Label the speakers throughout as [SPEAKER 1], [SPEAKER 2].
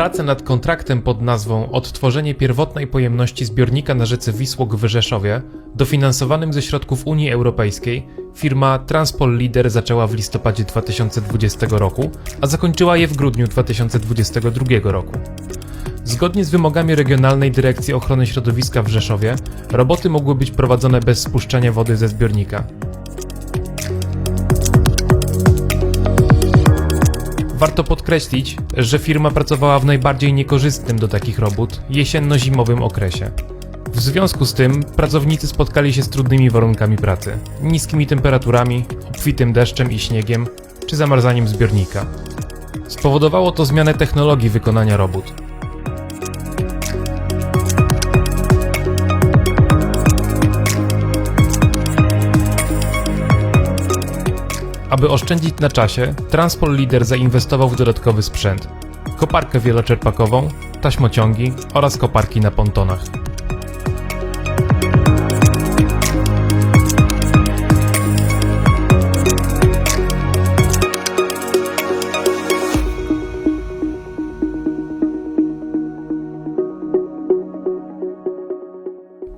[SPEAKER 1] Prace nad kontraktem pod nazwą Odtworzenie pierwotnej pojemności zbiornika na rzece Wisłok w Rzeszowie, dofinansowanym ze środków Unii Europejskiej, firma Transpol Leader zaczęła w listopadzie 2020 roku, a zakończyła je w grudniu 2022 roku. Zgodnie z wymogami Regionalnej Dyrekcji Ochrony Środowiska w Rzeszowie, roboty mogły być prowadzone bez spuszczania wody ze zbiornika. Warto podkreślić, że firma pracowała w najbardziej niekorzystnym do takich robót jesienno-zimowym okresie. W związku z tym pracownicy spotkali się z trudnymi warunkami pracy, niskimi temperaturami, obfitym deszczem i śniegiem, czy zamarzaniem zbiornika. Spowodowało to zmianę technologii wykonania robót. Aby oszczędzić na czasie, Transpol Leader zainwestował w dodatkowy sprzęt. Koparkę wieloczerpakową, taśmociągi oraz koparki na pontonach.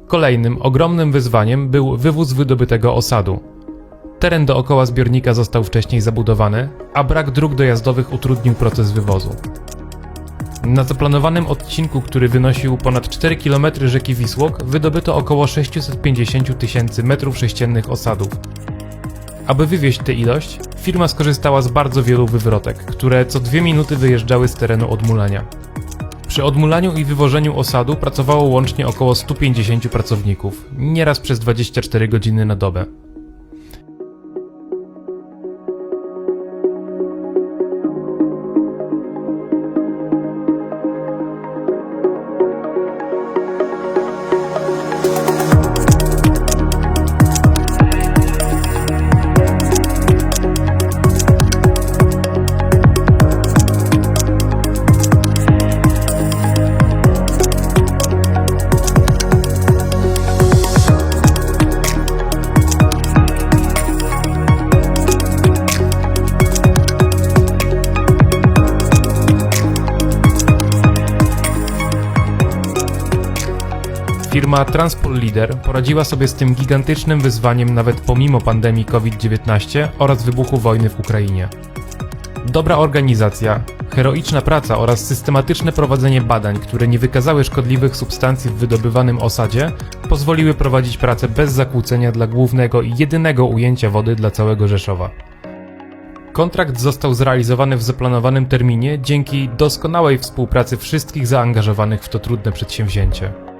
[SPEAKER 1] Kolejnym ogromnym wyzwaniem był wywóz wydobytego osadu. Teren dookoła zbiornika został wcześniej zabudowany, a brak dróg dojazdowych utrudnił proces wywozu. Na zaplanowanym odcinku, który wynosił ponad 4 km rzeki Wisłok, wydobyto około 650 tysięcy metrów sześciennych osadów. Aby wywieźć tę ilość, firma skorzystała z bardzo wielu wywrotek, które co dwie minuty wyjeżdżały z terenu odmulania. Przy odmulaniu i wywożeniu osadu pracowało łącznie około 150 pracowników, nieraz przez 24 godziny na dobę. Firma Transpol Leader poradziła sobie z tym gigantycznym wyzwaniem nawet pomimo pandemii COVID-19 oraz wybuchu wojny w Ukrainie. Dobra organizacja, heroiczna praca oraz systematyczne prowadzenie badań, które nie wykazały szkodliwych substancji w wydobywanym osadzie, pozwoliły prowadzić pracę bez zakłócenia dla głównego i jedynego ujęcia wody dla całego Rzeszowa. Kontrakt został zrealizowany w zaplanowanym terminie dzięki doskonałej współpracy wszystkich zaangażowanych w to trudne przedsięwzięcie.